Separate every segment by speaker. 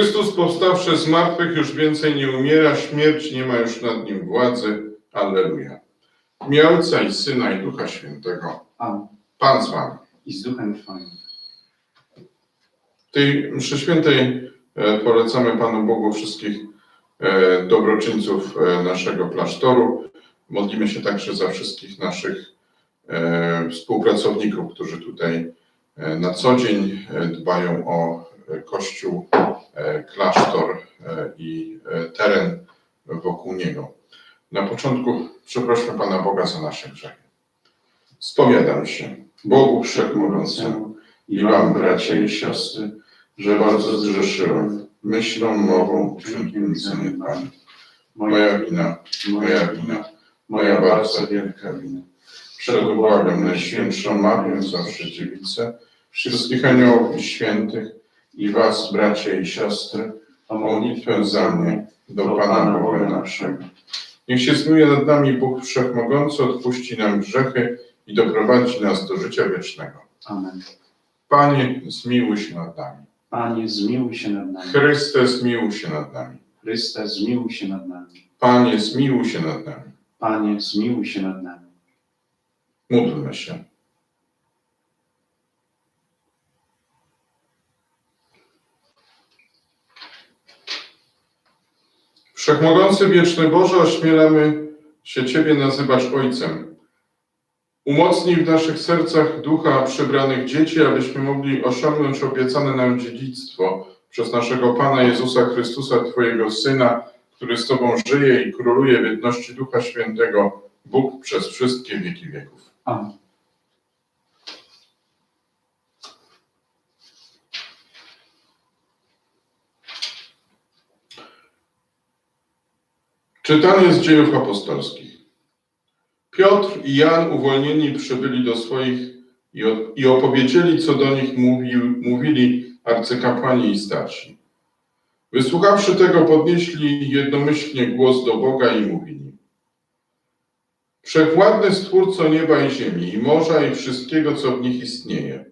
Speaker 1: Chrystus powstawszy z martwych już więcej nie umiera, śmierć nie ma już nad nim władzy. Alleluja. Imię Ojca i Syna i Ducha Świętego. Pan z wami.
Speaker 2: I z duchem Twoim.
Speaker 1: W tej mszy świętej e, polecamy Panu Bogu wszystkich e, dobroczyńców e, naszego klasztoru. Modlimy się także za wszystkich naszych współpracowników, którzy tutaj na co dzień dbają o kościół, e, klasztor e, i e, teren wokół niego. Na początku przeprośmy Pana Boga za nasze grzechy. Spowiadam się Bogu Wszechmogącemu i wam, bracia i siostry, że bardzo zgrzeszyłem myślą, mową, czynkiem i zaniedbaniem. Moja wina, moja wina, moja bardzo wielka wina. Przed błagam Najświętszą Marię, zawsze dziewicę, wszystkich aniołów i świętych i was, bracia i siostry, o modlitwę za mnie do Pana Boga naszego. Niech się zmiłuje nad nami Bóg Wszechmogący, odpuści nam grzechy i doprowadzi nas do życia wiecznego.
Speaker 2: Amen.
Speaker 1: Panie, zmiłuj się nad nami.
Speaker 2: Panie, zmiłuj się nad nami.
Speaker 1: Chryste, zmiłuj się nad nami.
Speaker 2: Chryste, zmiłuj się nad nami.
Speaker 1: Panie, zmiłuj się nad nami.
Speaker 2: Panie, zmiłuj się nad nami.
Speaker 1: Módlmy się. Wszechmogący wieczny Boże, ośmielamy się Ciebie nazywać Ojcem. Umocnij w naszych sercach ducha przybranych dzieci, abyśmy mogli osiągnąć obiecane nam dziedzictwo przez naszego Pana Jezusa Chrystusa, Twojego Syna, który z Tobą żyje i króluje w jedności Ducha Świętego, Bóg przez wszystkie wieki wieków.
Speaker 2: Amen.
Speaker 1: Czytanie z dziejów apostolskich. Piotr i Jan uwolnieni przybyli do swoich i, opowiedzieli, co do nich mówi, mówili arcykapłani i starsi. Wysłuchawszy tego, podnieśli jednomyślnie głos do Boga i mówili. Wszechwładny Stwórco nieba i ziemi, i morza, i wszystkiego, co w nich istnieje.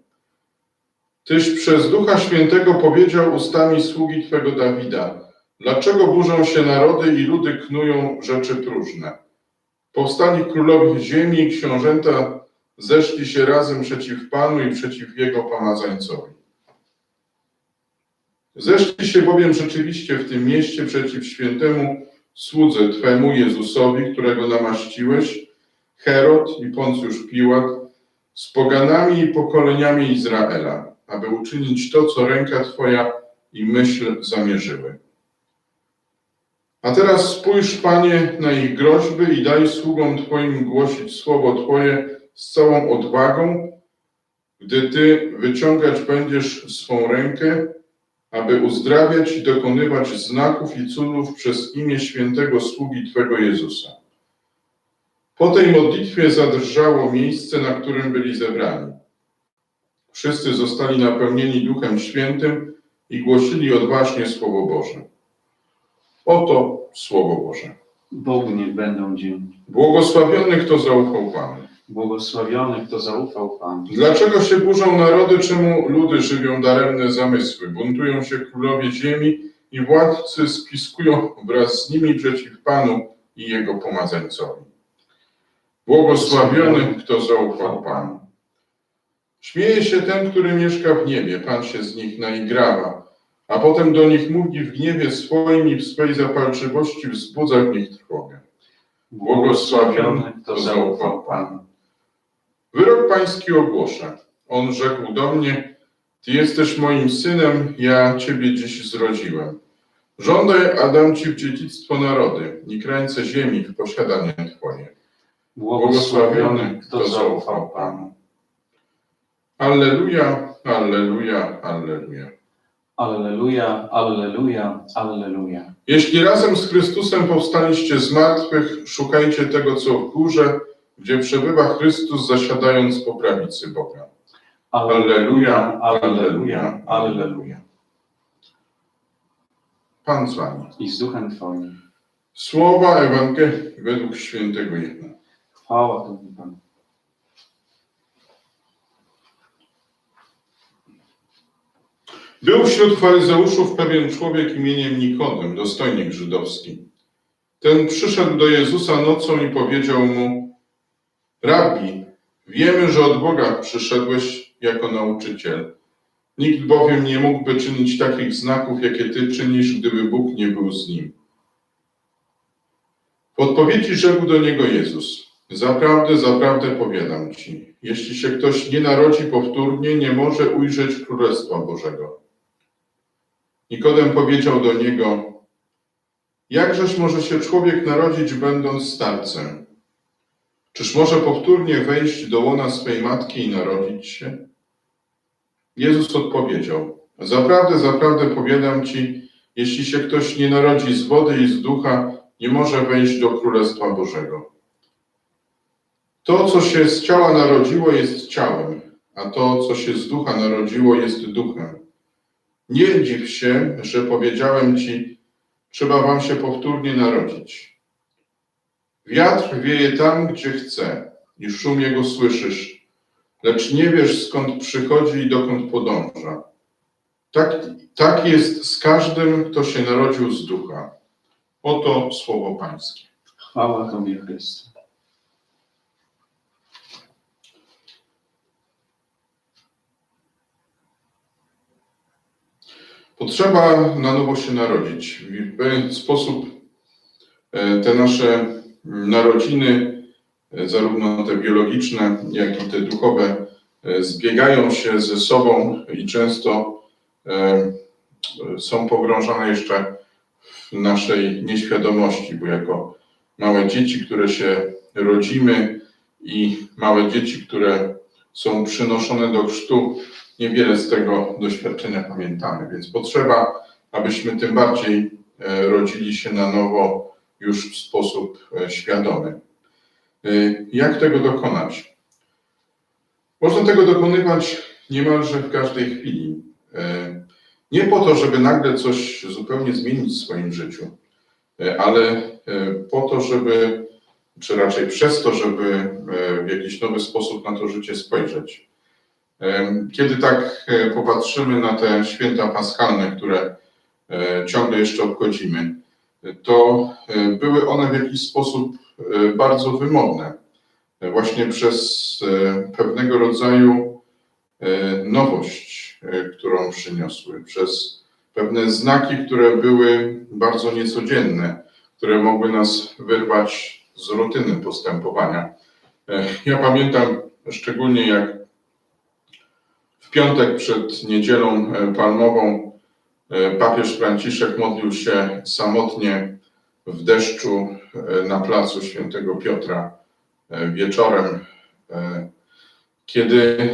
Speaker 1: Tyś przez Ducha Świętego powiedział ustami sługi Twego Dawida, Dlaczego burzą się narody i ludy knują rzeczy próżne? Powstali królowie ziemi i książęta zeszli się razem przeciw Panu i przeciw Jego pomazańcowi. Zeszli się bowiem rzeczywiście w tym mieście przeciw świętemu słudze Twemu Jezusowi, którego namaściłeś, Herod i Poncjusz Piłat, z poganami i pokoleniami Izraela, aby uczynić to, co ręka Twoja i myśl zamierzyły. A teraz spójrz, Panie, na ich groźby i daj sługom Twoim głosić słowo Twoje z całą odwagą, gdy Ty wyciągać będziesz swą rękę, aby uzdrawiać i dokonywać znaków i cudów przez imię świętego sługi Twego Jezusa. Po tej modlitwie zadrżało miejsce, na którym byli zebrani. Wszyscy zostali napełnieni Duchem Świętym i głosili odważnie Słowo Boże. Oto Słowo Boże.
Speaker 2: Bogu niech będą dzień.
Speaker 1: Błogosławiony, kto zaufał Panu.
Speaker 2: Błogosławiony, kto zaufał Panu.
Speaker 1: Dlaczego się burzą narody, czemu ludy żywią daremne zamysły? Buntują się królowie ziemi i władcy spiskują wraz z nimi przeciw Panu i Jego pomazańcowi. Błogosławiony, kto zaufał Panu. Śmieje się ten, który mieszka w niebie, Pan się z nich naigrawa, a potem do nich mówi w gniewie swoim i w swej zapalczywości wzbudza w nich trwogę. Błogosławiony, kto zaufał Panu. Wyrok pański ogłoszę. On rzekł do mnie, Ty jesteś moim synem, ja Ciebie dziś zrodziłem. Żądaj, a dam Ci w dziedzictwo narody i krańce ziemi w posiadanie Twoje. Błogosławiony, kto zaufał Panu. Alleluja, alleluja, alleluja.
Speaker 2: Alleluja, alleluja, alleluja.
Speaker 1: Jeśli razem z Chrystusem powstaliście z martwych, szukajcie tego, co w górze, gdzie przebywa Chrystus, zasiadając po prawicy Boga. Alleluja, alleluja, alleluja. Pan z wami.
Speaker 2: I z duchem Twoim.
Speaker 1: Słowa Ewangelii według świętego Jana.
Speaker 2: Chwała Tobie, Panu.
Speaker 1: Był wśród faryzeuszów pewien człowiek imieniem Nikodem, dostojnik żydowski. Ten przyszedł do Jezusa nocą i powiedział mu: Rabbi, wiemy, że od Boga przyszedłeś jako nauczyciel. Nikt bowiem nie mógłby czynić takich znaków, jakie ty czynisz, gdyby Bóg nie był z nim. W odpowiedzi rzekł do niego Jezus: Zaprawdę, zaprawdę powiadam ci, jeśli się ktoś nie narodzi powtórnie, nie może ujrzeć Królestwa Bożego. Nikodem powiedział do niego: Jakżeż może się człowiek narodzić, będąc starcem? Czyż może powtórnie wejść do łona swej matki i narodzić się? Jezus odpowiedział: Zaprawdę, zaprawdę powiadam ci, jeśli się ktoś nie narodzi z wody i z ducha, nie może wejść do Królestwa Bożego. To, co się z ciała narodziło, jest ciałem, a to, co się z ducha narodziło, jest duchem. Nie dziw się, że powiedziałem ci, trzeba wam się powtórnie narodzić. Wiatr wieje tam, gdzie chce, i szum jego słyszysz, lecz nie wiesz, skąd przychodzi i dokąd podąża. Tak, tak jest z każdym, kto się narodził z ducha. Oto słowo Pańskie.
Speaker 2: Chwała Tobie, Chryste.
Speaker 1: Potrzeba na nowo się narodzić. W pewien sposób e, te nasze narodziny, e, zarówno te biologiczne, jak i te duchowe, e, zbiegają się ze sobą i często są pogrążane jeszcze w naszej nieświadomości, bo jako małe dzieci, które się rodzimy i małe dzieci, które są przynoszone do chrztu, niewiele z tego doświadczenia pamiętamy, więc potrzeba, abyśmy tym bardziej e, rodzili się na nowo już w sposób e, świadomy. E, Jak tego dokonać? Można tego dokonywać niemalże w każdej chwili. Nie po to, żeby nagle coś zupełnie zmienić w swoim życiu, ale po to, żeby, czy raczej przez to, żeby w jakiś nowy sposób na to życie spojrzeć. Kiedy tak e, popatrzymy na te święta paschalne, które e, ciągle jeszcze obchodzimy, to e, były one w jakiś sposób bardzo wymowne. Właśnie przez pewnego rodzaju nowość, którą przyniosły, przez pewne znaki, które były bardzo niecodzienne, które mogły nas wyrwać z rutyny postępowania. Ja pamiętam szczególnie, jak w piątek przed niedzielą e, palmową e, papież Franciszek modlił się samotnie w deszczu e, na placu Świętego Piotra wieczorem, kiedy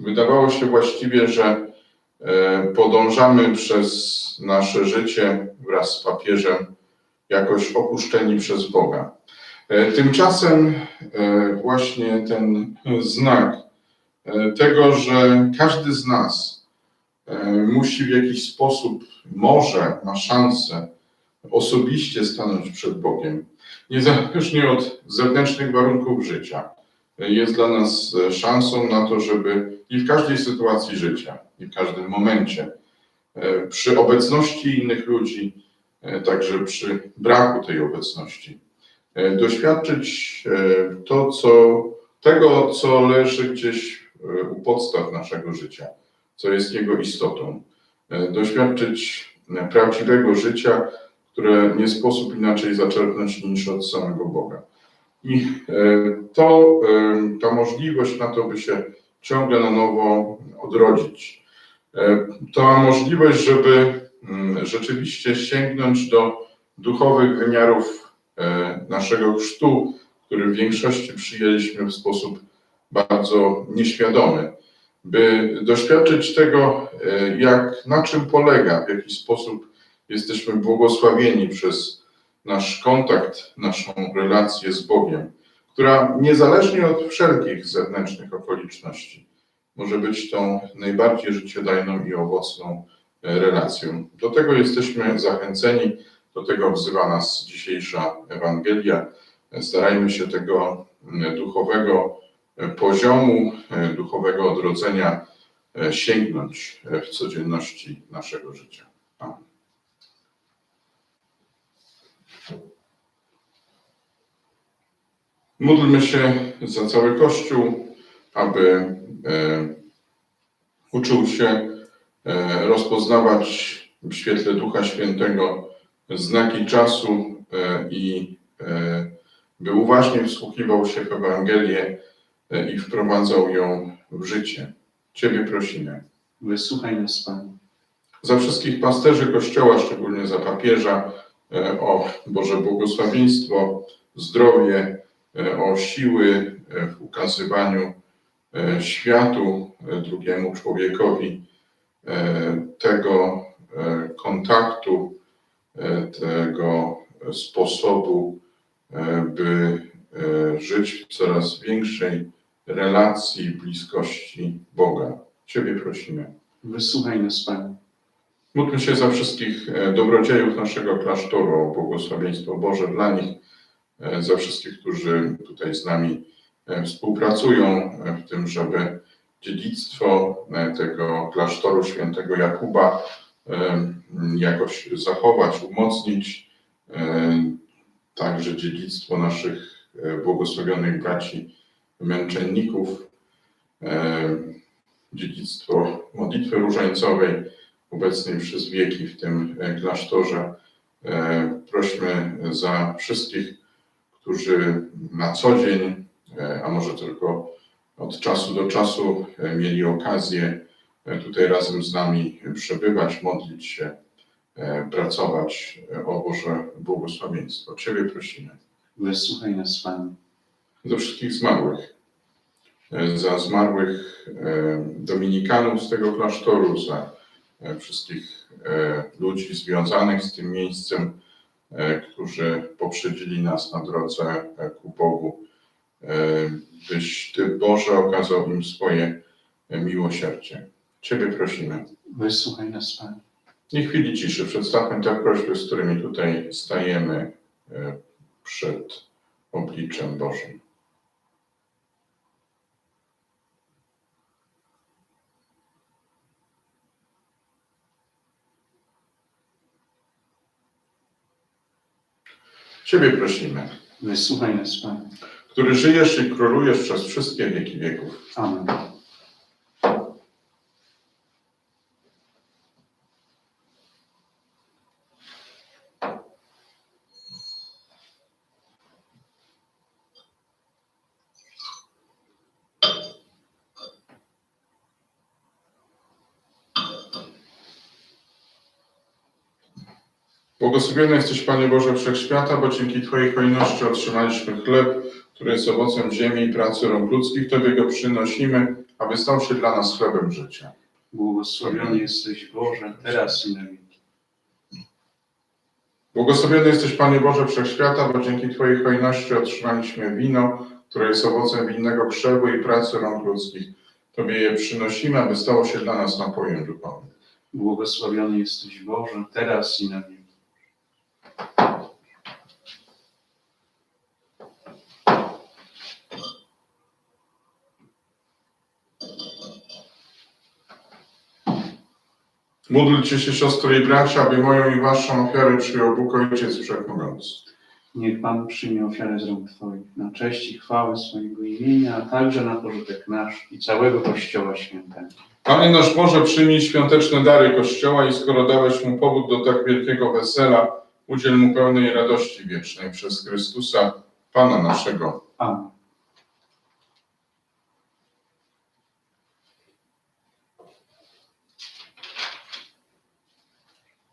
Speaker 1: wydawało się właściwie, że podążamy przez nasze życie wraz z papieżem jakoś opuszczeni przez Boga. Tymczasem właśnie ten znak tego, że każdy z nas e, musi w jakiś sposób, może ma szansę osobiście stanąć przed Bogiem, niezależnie od zewnętrznych warunków życia, e, jest dla nas e, szansą na to, żeby i w każdej sytuacji życia, i w każdym momencie, e, przy obecności innych ludzi, e, także przy braku tej obecności, e, doświadczyć e, to, co, tego, co leży gdzieś e, u podstaw naszego życia, co jest jego istotą. E, Doświadczyć e, prawdziwego życia, które nie sposób inaczej zaczerpnąć niż od samego Boga. I e, to, e, ta możliwość na to, by się ciągle na nowo odrodzić, e, ta możliwość, żeby mm, rzeczywiście sięgnąć do duchowych wymiarów e, naszego chrztu, który w większości przyjęliśmy w sposób bardzo nieświadomy, by doświadczyć tego, e, jak, na czym polega, w jaki sposób jesteśmy błogosławieni przez nasz kontakt, naszą relację z Bogiem, która niezależnie od wszelkich zewnętrznych okoliczności może być tą najbardziej życiodajną i owocną e, relacją. Do tego jesteśmy zachęceni, do tego wzywa nas dzisiejsza Ewangelia. Starajmy się tego duchowego e, poziomu, e, duchowego odrodzenia e, sięgnąć e, w codzienności naszego życia. Módlmy się za cały Kościół, aby uczył się rozpoznawać w świetle Ducha Świętego znaki czasu i by uważnie wsłuchiwał się w Ewangelię i wprowadzał ją w życie. Ciebie prosimy.
Speaker 2: Wysłuchaj nas, Panie.
Speaker 1: Za wszystkich pasterzy Kościoła, szczególnie za papieża, e, o Boże błogosławieństwo, zdrowie, e, o siły e, w ukazywaniu e, światu, e, drugiemu człowiekowi, e, tego e, kontaktu, e, tego sposobu, e, by e, żyć w coraz większej relacji, bliskości Boga. Ciebie prosimy.
Speaker 2: Wysłuchaj nas, Panie.
Speaker 1: Módlmy się za wszystkich e, dobrodziejów naszego klasztoru, o błogosławieństwo Boże dla nich, e, za wszystkich, którzy tutaj z nami e, współpracują w tym, żeby dziedzictwo tego klasztoru świętego Jakuba jakoś zachować, umocnić, także dziedzictwo naszych błogosławionych braci męczenników, e, dziedzictwo modlitwy różańcowej, obecnej przez wieki w tym e, klasztorze. E, Prośmy za wszystkich, którzy na co dzień, a może tylko od czasu do czasu mieli okazję tutaj razem z nami przebywać, modlić się, pracować o Boże błogosławieństwo. Ciebie prosimy.
Speaker 2: Wysłuchaj nas, Panie.
Speaker 1: Za wszystkich zmarłych, e, za zmarłych e, dominikanów z tego klasztoru, za e, wszystkich ludzi związanych z tym miejscem, którzy poprzedzili nas na drodze ku Bogu, byś Ty, Boże, okazał im swoje miłosierdzie. Ciebie prosimy.
Speaker 2: Wysłuchaj nas, Panie.
Speaker 1: Nie chwili ciszy przedstawmy te prośby, z którymi tutaj stajemy przed obliczem Bożym. Ciebie prosimy,
Speaker 2: Wysłuchaj nas, Panie.
Speaker 1: który żyjesz i królujesz przez wszystkie wieki wieków.
Speaker 2: Amen.
Speaker 1: Błogosławiony jesteś, Panie Boże Wszechświata, bo dzięki Twojej hojności otrzymaliśmy chleb, który jest owocem ziemi i pracy rąk ludzkich. Tobie go przynosimy, aby stał się dla nas chlebem życia.
Speaker 2: Błogosławiony jesteś, Boże, teraz i na wieki.
Speaker 1: Błogosławiony jesteś, Panie Boże Wszechświata, bo dzięki Twojej hojności otrzymaliśmy wino, które jest owocem winnego krzewu i pracy rąk ludzkich. Tobie je przynosimy, aby stało się dla nas napojem duchowym.
Speaker 2: Błogosławiony jesteś, Boże, teraz i na wieki.
Speaker 1: Módlcie się, siostry i bracia, aby moją i waszą ofiarę przyjął Bóg Ojciec Wszechmogący.
Speaker 2: Niech Pan przyjmie ofiarę z rąk Twoich na cześć i chwałę swojego imienia, a także na pożytek nasz i całego Kościoła Świętego.
Speaker 1: Panie nasz Boże, przyjmij świąteczne dary Kościoła i skoro dałeś mu powód do tak wielkiego wesela, udziel mu pełnej radości wiecznej przez Chrystusa, Pana naszego.
Speaker 2: Amen.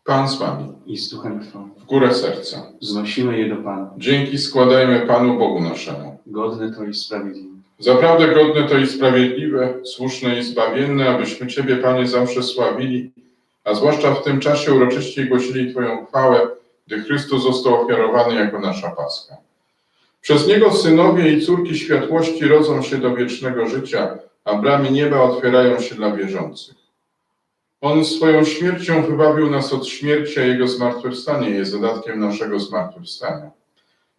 Speaker 1: Pan z Wami,
Speaker 2: I z Duchem
Speaker 1: w górę serca.
Speaker 2: Znosimy je do Pana.
Speaker 1: Dzięki składajmy Panu Bogu naszemu.
Speaker 2: Godny to i sprawiedliwy.
Speaker 1: Zaprawdę godne to i sprawiedliwe, słuszne i zbawienne, abyśmy Ciebie, Panie, zawsze sławili, a zwłaszcza w tym czasie uroczyście głosili Twoją chwałę, gdy Chrystus został ofiarowany jako nasza Paska. Przez Niego synowie i córki światłości rodzą się do wiecznego życia, a bramy nieba otwierają się dla wierzących. On swoją śmiercią wybawił nas od śmierci, a Jego zmartwychwstanie jest zadatkiem naszego zmartwychwstania.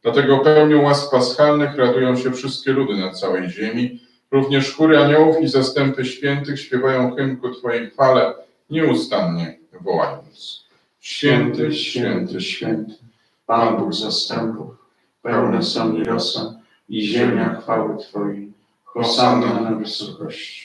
Speaker 1: Dlatego pełnią łask paschalnych radują się wszystkie ludy na całej ziemi, Również chóry aniołów i zastępy świętych śpiewają hymn ku Twojej chwale, nieustannie wołając.
Speaker 2: Święty, święty, święty, Pan Bóg zastępów, pełne są i ziemia chwały Twojej. Hosanna na wysokości.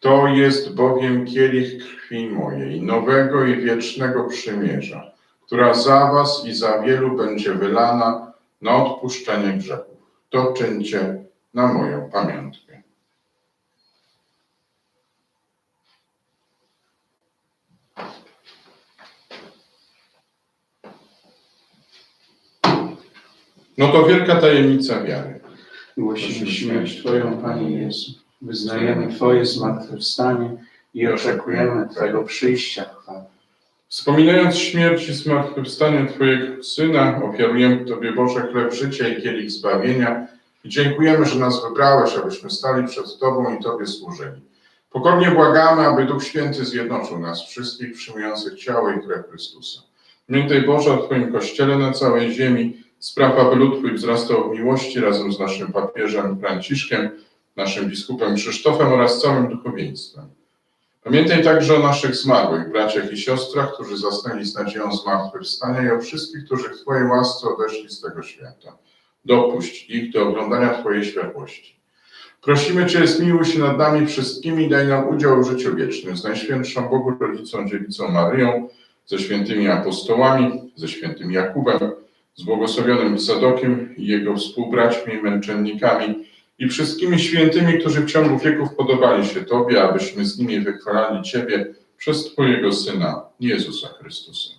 Speaker 1: To jest bowiem kielich krwi mojej, nowego i wiecznego przymierza, która za was i za wielu będzie wylana na odpuszczenie grzechów. To czyńcie na moją pamiątkę. No to wielka tajemnica wiary.
Speaker 2: Głosimy śmierć Twoją, Panie Jezu. Wyznajemy Twoje zmartwychwstanie i oczekujemy Twojego przyjścia.
Speaker 1: Wspominając śmierć i zmartwychwstanie Twojego Syna, ofiarujemy Tobie Boże chleb życia i kielich zbawienia i dziękujemy, że nas wybrałeś, abyśmy stali przed Tobą i Tobie służyli. Pokornie błagamy, aby Duch Święty zjednoczył nas wszystkich przyjmujących ciało i krew Chrystusa. Pamiętaj Boże o Twoim Kościele na całej ziemi, spraw, aby lud Twój wzrastał w miłości razem z naszym papieżem Franciszkiem, naszym biskupem Krzysztofem oraz całym duchowieństwem. Pamiętaj także o naszych zmarłych braciach i siostrach, którzy zasnęli z nadzieją zmartwychwstania i o wszystkich, którzy w Twojej łasce odeszli z tego świata. Dopuść ich do oglądania Twojej światłości. Prosimy Cię, zmiłuj się nad nami wszystkimi daj nam udział w życiu wiecznym z Najświętszą Bogu Rodzicą Dziewicą Maryją, ze świętymi apostołami, ze świętym Jakubem, z błogosławionym Sadokiem i jego współbraćmi męczennikami i wszystkimi świętymi, którzy w ciągu wieków podobali się Tobie, abyśmy z nimi wychwalali Ciebie przez Twojego Syna, Jezusa Chrystusa.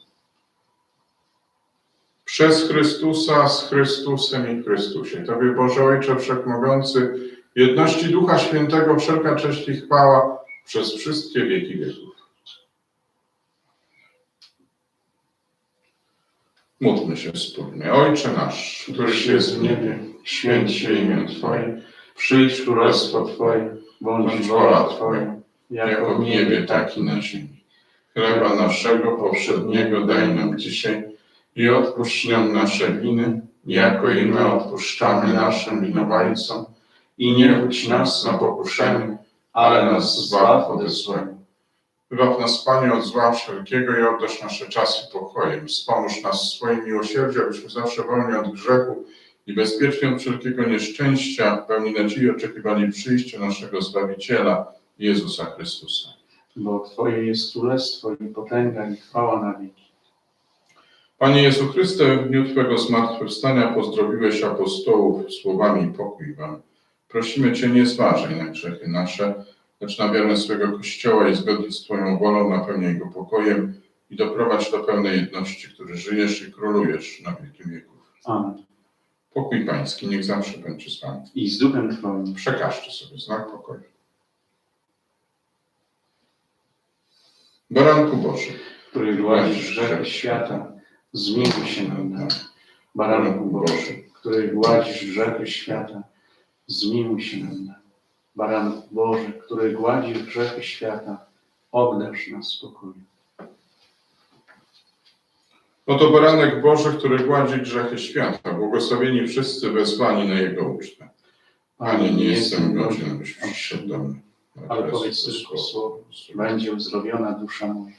Speaker 1: Przez Chrystusa, z Chrystusem i Chrystusie. Tobie, Boże Ojcze Wszechmogący, jedności Ducha Świętego, wszelka cześć i chwała przez wszystkie wieki wieków. Módlmy się wspólnie. Ojcze nasz, któryś jest w niebie,
Speaker 2: święć się imię Twoje, przyjdź królestwo Twoje, bądź wola Twoja,
Speaker 1: jako w niebie, tak i na ziemi. Chleba naszego powszedniego daj nam dzisiaj i odpuść nam nasze winy, jako i my odpuszczamy naszym winowajcom. I nie wódź nas na pokuszenie, ale nas zbaw ode złego. Wybaw nas, Panie, od zła wszelkiego i oddasz nasze czasy pokojem. Wspomóż nas w swoim miłosierdziu, abyśmy zawsze wolni od grzechu i bezpiecznie od wszelkiego nieszczęścia, pełni nadziei oczekiwali przyjścia naszego Zbawiciela, Jezusa Chrystusa.
Speaker 2: Bo Twoje jest królestwo i potęga i chwała na wieki.
Speaker 1: Panie Jezu Chryste, w dniu Twego zmartwychwstania pozdrowiłeś apostołów słowami pokój Wam. Prosimy Cię, nie zważaj na grzechy nasze, lecz na wiarę swego Kościoła i zgodnie z Twoją wolą napełniaj go pokojem i doprowadź do pełnej jedności, który żyjesz i królujesz na wieki wieków.
Speaker 2: Amen.
Speaker 1: Pokój Pański niech zawsze będzie z Wami.
Speaker 2: I z duchem Twoim.
Speaker 1: Przekażcie sobie znak pokoju. Baranku Boży,
Speaker 2: który gładzisz grzechy świata, zmiłuj się nad nami. Baranku Boży, który gładzisz grzechy świata, zmiłuj się nad nami. Baranku Boży, który gładzisz grzechy świata, obdarz nas spokojem.
Speaker 1: Oto baranek Boży, który gładzi grzechy świata, błogosławieni wszyscy wezwani na Jego ucztę. Panie, nie jestem godzien, abyś przyszedł do mnie.
Speaker 2: ale powiedz tylko słowo, będzie uzdrowiona dusza moja.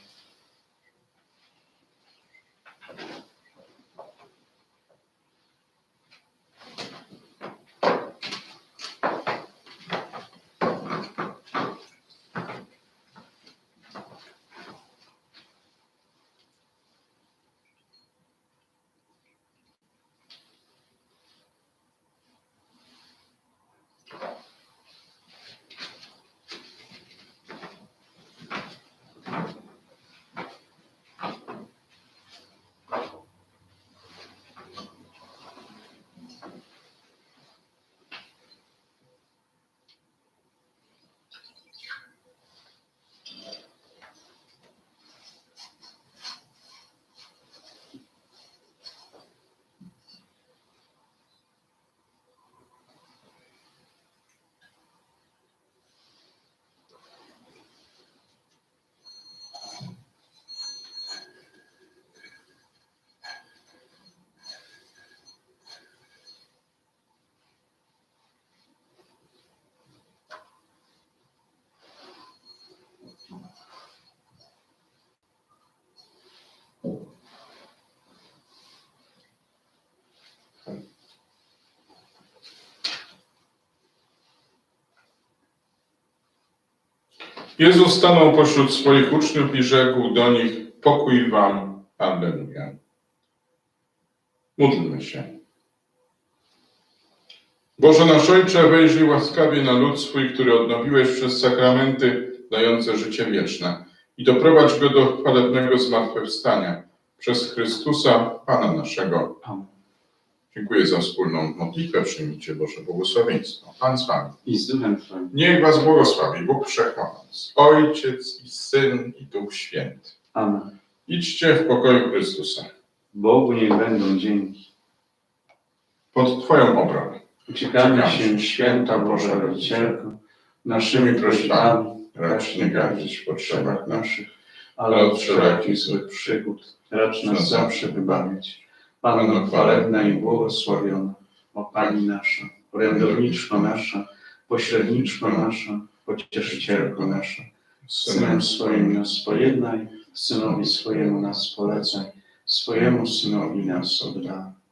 Speaker 1: Jezus stanął pośród swoich uczniów i rzekł do nich: Pokój wam. Alleluja. Módlmy się. Boże nasz Ojcze, wejrzyj łaskawie na lud swój, który odnowiłeś przez sakramenty dające życie wieczne i doprowadź go do chwalebnego zmartwychwstania przez Chrystusa, Pana naszego.
Speaker 2: Amen.
Speaker 1: Dziękuję za wspólną modlitwę. Przyjmijcie Boże błogosławieństwo. Pan z Wami.
Speaker 2: I z duchem Twoim.
Speaker 1: Niech Was błogosławi Bóg Wszechmogący, Ojciec i Syn i Duch Święty.
Speaker 2: Amen.
Speaker 1: Idźcie w pokoju Chrystusa.
Speaker 2: Bogu niech będą dzięki.
Speaker 1: Pod Twoją obronę.
Speaker 2: Uciekamy się, święta Boża Rodzicielko, naszymi prośbami,
Speaker 1: Racz nie gardzić w potrzebach naszych.
Speaker 2: ale od wszelakich złych przygód, racz nas zawsze wybawić. Panno chwalebna i błogosławiona, o Pani nasza, orędowniczko nasza, pośredniczko nasza, pocieszycielko nasza, Synem swoim nas pojednaj, Synowi swojemu nas polecaj, swojemu Synowi nas oddaj.